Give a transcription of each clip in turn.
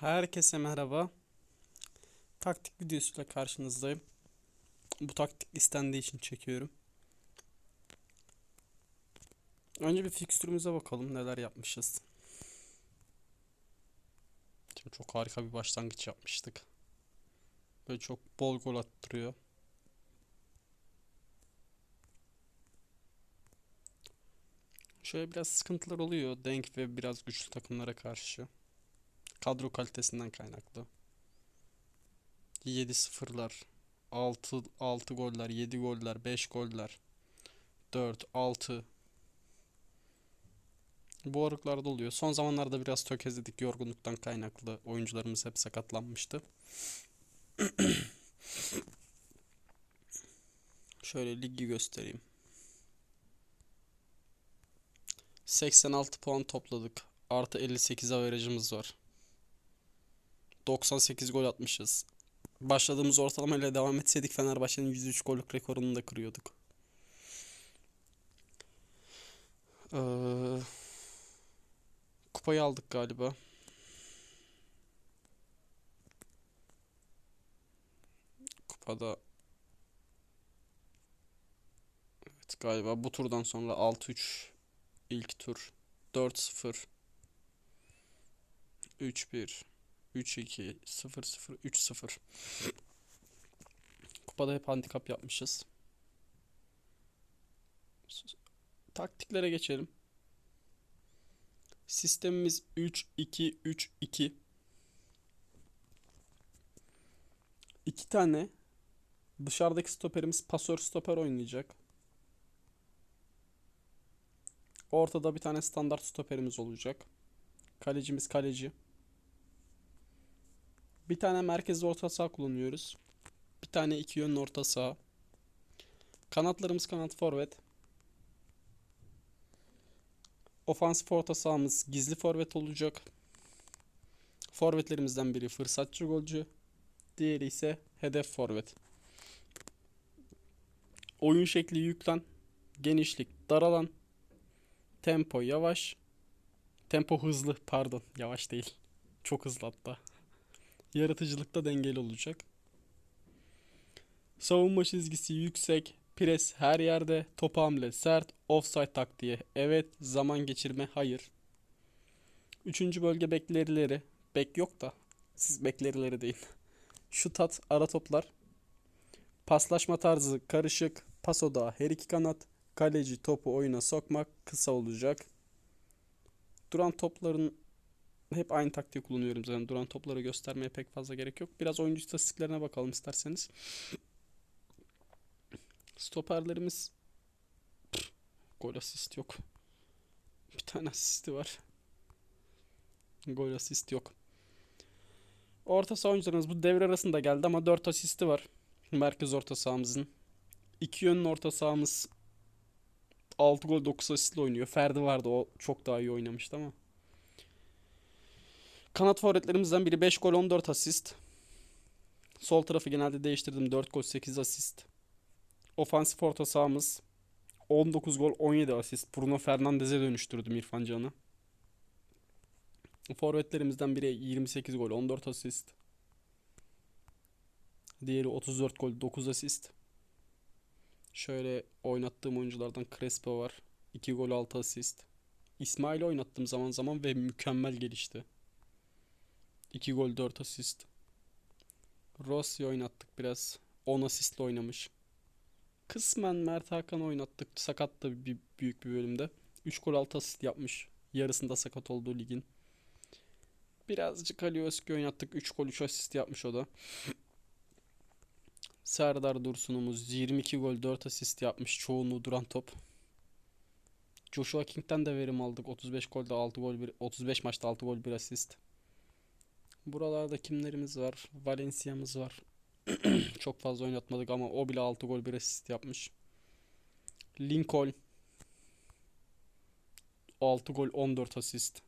Herkese merhaba. Taktik videosuyla karşınızdayım. Bu taktik istendiği için çekiyorum. Önce bir fikstürümüze bakalım neler yapmışız. Şimdi çok harika bir başlangıç yapmıştık. Böyle çok bol gol attırıyor. Şöyle biraz sıkıntılar oluyor denk ve biraz güçlü takımlara karşı. Kadro kalitesinden kaynaklı. 7 sıfırlar, 6 6 goller, 7 goller, 5 goller, 4, 6 bu aralıklarda oluyor. Son zamanlarda biraz tökezledik yorgunluktan kaynaklı. Oyuncularımız hep sakatlanmıştı. Şöyle ligi göstereyim. 86 puan topladık. Artı 58 averajımız var. 98 gol atmışız. Başladığımız ortalamayla devam etseydik Fenerbahçe'nin 103 gollük rekorunu da kırıyorduk. Ee, kupayı aldık galiba. Kupada evet galiba bu turdan sonra 6-3 ilk tur 4-0 3-1 3-2 0-0 3-0 Kupada hep handikap yapmışız. Taktiklere geçelim. Sistemimiz 3-2-3-2. İki tane dışarıdaki stoperimiz pasör stoper oynayacak. Ortada bir tane standart stoperimiz olacak. Kalecimiz kaleci. Bir tane merkez orta saha kullanıyoruz. Bir tane iki yönlü orta saha. Kanatlarımız kanat forvet. Ofansif orta sahamız gizli forvet olacak. Forvetlerimizden biri fırsatçı golcü. Diğeri ise hedef forvet. Oyun şekli yüklen. Genişlik daralan. Tempo yavaş. Tempo hızlı pardon yavaş değil. Çok hızlı hatta. Yaratıcılıkta dengeli olacak. Savunma çizgisi yüksek. Pres her yerde. Top hamle sert. Offside taktiği. Evet. Zaman geçirme hayır. Üçüncü bölge beklerileri. Bek yok da. Siz beklerileri değil. Şut at ara toplar. Paslaşma tarzı karışık. Pas odağı her iki kanat. Kaleci topu oyuna sokmak kısa olacak. Duran topların hep aynı taktiği kullanıyorum zaten. Duran topları göstermeye pek fazla gerek yok. Biraz oyuncu istatistiklerine bakalım isterseniz. Stoperlerimiz Pff, gol asist yok. Bir tane asisti var. Gol asist yok. Orta saha oyuncularımız bu devre arasında geldi ama 4 asisti var. Merkez orta sahamızın. İki yönlü orta sahamız 6 gol 9 asistle oynuyor. Ferdi vardı o çok daha iyi oynamıştı ama. Kanat forvetlerimizden biri 5 gol 14 asist. Sol tarafı genelde değiştirdim. 4 gol 8 asist. Ofansif orta sahamız 19 gol 17 asist. Bruno Fernandes'e dönüştürdüm İrfan Can'ı. Forvetlerimizden biri 28 gol 14 asist. Diğeri 34 gol 9 asist. Şöyle oynattığım oyunculardan Crespo var. 2 gol 6 asist. İsmail'i oynattım zaman zaman ve mükemmel gelişti. 2 gol 4 asist. Rossi oynattık biraz. 10 asistle oynamış. Kısmen Mert Hakan oynattık. Sakattı bir büyük bir bölümde. 3 gol 6 asist yapmış. Yarısında sakat olduğu ligin. Birazcık Ali Özkü oynattık. 3 gol 3 asist yapmış o da. Serdar Dursun'umuz 22 gol 4 asist yapmış. Çoğunluğu duran top. Joshua King'den de verim aldık. 35 golde 6 gol 1 35 maçta 6 gol 1 asist. Buralarda kimlerimiz var? Valencia'mız var. Çok fazla oynatmadık ama o bile 6 gol 1 asist yapmış. Lincoln 6 gol 14 asist.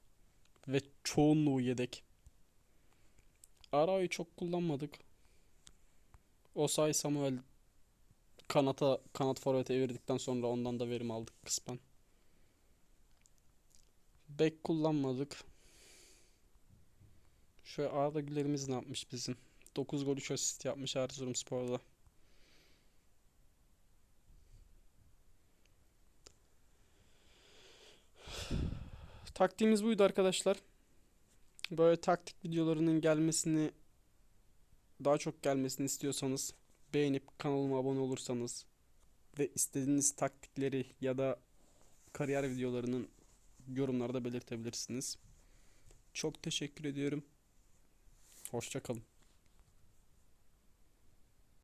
Ve çoğunluğu yedek. Arayı çok kullanmadık. Osay Samuel kanata kanat forvete evirdikten sonra ondan da verim aldık kısmen. Bek kullanmadık. Şöyle Arda Güler'imiz ne yapmış bizim? 9 gol 3 asist yapmış Erzurumspor'da. Taktiğimiz buydu arkadaşlar. Böyle taktik videolarının gelmesini daha çok gelmesini istiyorsanız beğenip kanalıma abone olursanız ve istediğiniz taktikleri ya da kariyer videolarının yorumlarda belirtebilirsiniz. Çok teşekkür ediyorum. Hoşça kalın.